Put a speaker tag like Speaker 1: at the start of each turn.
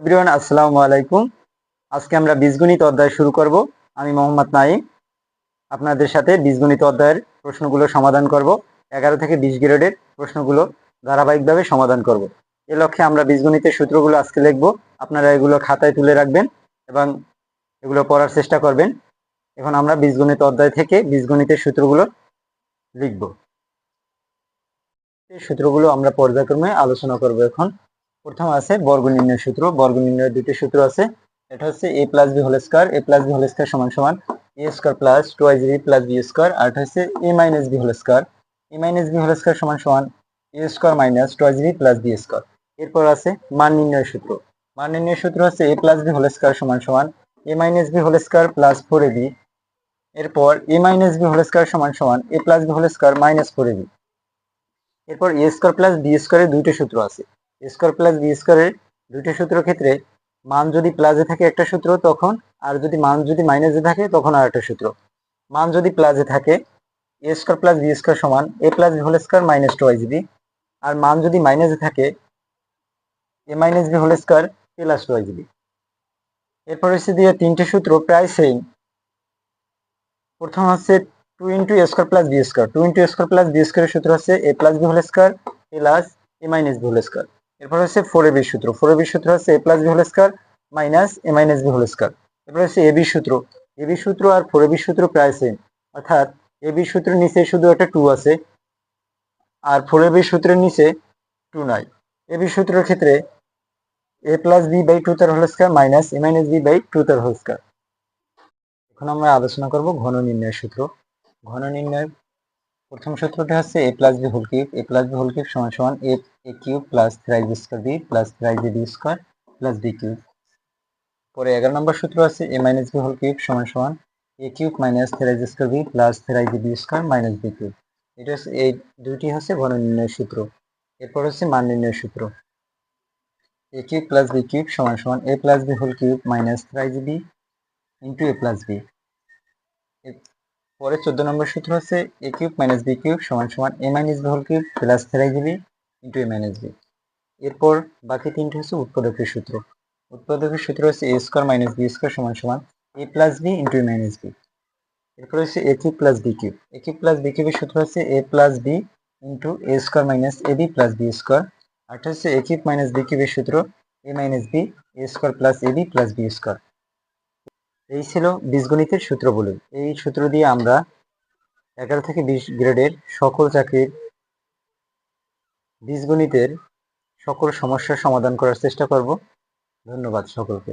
Speaker 1: Everyone, আসসালামু আলাইকুম। আজকে আমরা বীজগণিত অধ্যায় শুরু করব। আমি মোহাম্মদ নাইম আপনাদের সাথে বীজগণিত অধ্যায়ের প্রশ্নগুলো সমাধান করব। এগারো থেকে বিশ গ্রেডের প্রশ্নগুলো ধারাবাহিকভাবে সমাধান করব। এ লক্ষ্যে আমরা বীজগণিতের সূত্রগুলো আজকে লিখব। আপনারা এগুলো খাতায় তুলে রাখবেন এবং এগুলো পড়ার চেষ্টা করবেন। এখন আমরা বীজগণিত অধ্যায় থেকে বীজগণিতের সূত্রগুলো লিখব। এই সূত্রগুলো আমরা পর্যায়ক্রমে আলোচনা করব এখন। প্রথম আছে বর্গ নির্ণয় সূত্র। বর্গ নির্ণয়ের দুটি সূত্র আছে। এটা হচ্ছে A plus B whole square A plus B whole square সমান সমান A square plus twice B plus B square আর এটা হচ্ছে A minus B whole square A minus B whole square সমান সমান A square minus twice B plus B square এরপর আছে মান নির্ণয় সূত্র। মান নির্ণয় সূত্র হচ্ছে A plus B whole square সমান সমান A minus B whole square plus four A B এরপর A minus B whole square সমান সমান A plus B whole square minus four A B এরপর এ স্কয়ার প্লাস বি স্কয়ারের দুইটি সূত্র আছে। স্কোয়ার প্লাস বি স্কোয়ারের দুইটি সূত্র ক্ষেত্রে মান যদি প্লাসে থাকে একটা সূত্র, তখন আর যদি মান যদি মাইনাসে থাকে, তখন আর একটা সূত্র। মান যদি প্লাসে থাকে A square plus B square সমান A plus B whole square minus two B আর মান যদি মাইনাসে থাকে A minus B whole square plus two B এরপর হচ্ছে দিয়ে তিনটে সূত্র প্রায় সেম প্রথম হচ্ছে two into square plus B square two into square plus B স্কোয়ারের সূত্র হচ্ছে A plus B whole square plus A minus B whole square এরপর হচ্ছে ফোর এ বি সূত্র। ফোর এ বি সূত্র হচ্ছে A plus B whole square minus A minus B whole square এরপর হচ্ছে বি সূত্র। এ বি সূত্র আর ফোর এ বি সূত্র প্রায় সেম অর্থাৎ এ বি সূত্রের নিচে শুধু একটা টু আছে, আর ফোর এ বি সূত্রের নিচে টু নাই। বি সূত্রের ক্ষেত্রে A plus B by two তার whole square minus A minus B by two তার হোল স্কোয়ার এখন আমরা আলোচনা করব ঘন নির্ণয়ের সূত্র। ঘন নির্ণয়ের প্রথম সূত্রটা হচ্ছে A plus B whole cube A plus B whole cube সমান সমান A A cube plus thrice square B plus thrice B square plus B cube পরে এগারো নম্বর সূত্র আছে A minus B whole cube সমান সমান A cube minus thrice square B plus thrice B square minus B cube এটা হচ্ছে, এই দুইটি হচ্ছে ঘন নির্ণয়ের সূত্র। এরপর হচ্ছে মান নির্ণয়ের সূত্র। A cube plus B cube সমান সমান A plus B whole cube minus thrice B into A plus B পরে চোদ্দ নম্বর সূত্র হচ্ছে A cube minus B cube সমান সমান A minus B whole cube plus thrice AB into A minus B এরপর বাকি তিনটে হচ্ছে উৎপাদকের সূত্র। উৎপাদকের সূত্র হচ্ছে A square minus B square সমান সমান A plus B into A minus B এরপর হচ্ছে A cube plus B cube. A cube plus B কিউবের সূত্র হচ্ছে A plus B into A square minus A B plus B square আরটা হচ্ছে A cube minus B কিউবের সূত্র A minus B A square plus A B plus B square এই ছিল বীজগণিতের সূত্র বলে এই সূত্র দিয়ে আমরা এগারো থেকে বিশ গ্রেডের সকল চাকরির বীজগণিতের সকল সমস্যার সমাধান করার চেষ্টা করব। ধন্যবাদ সকলকে।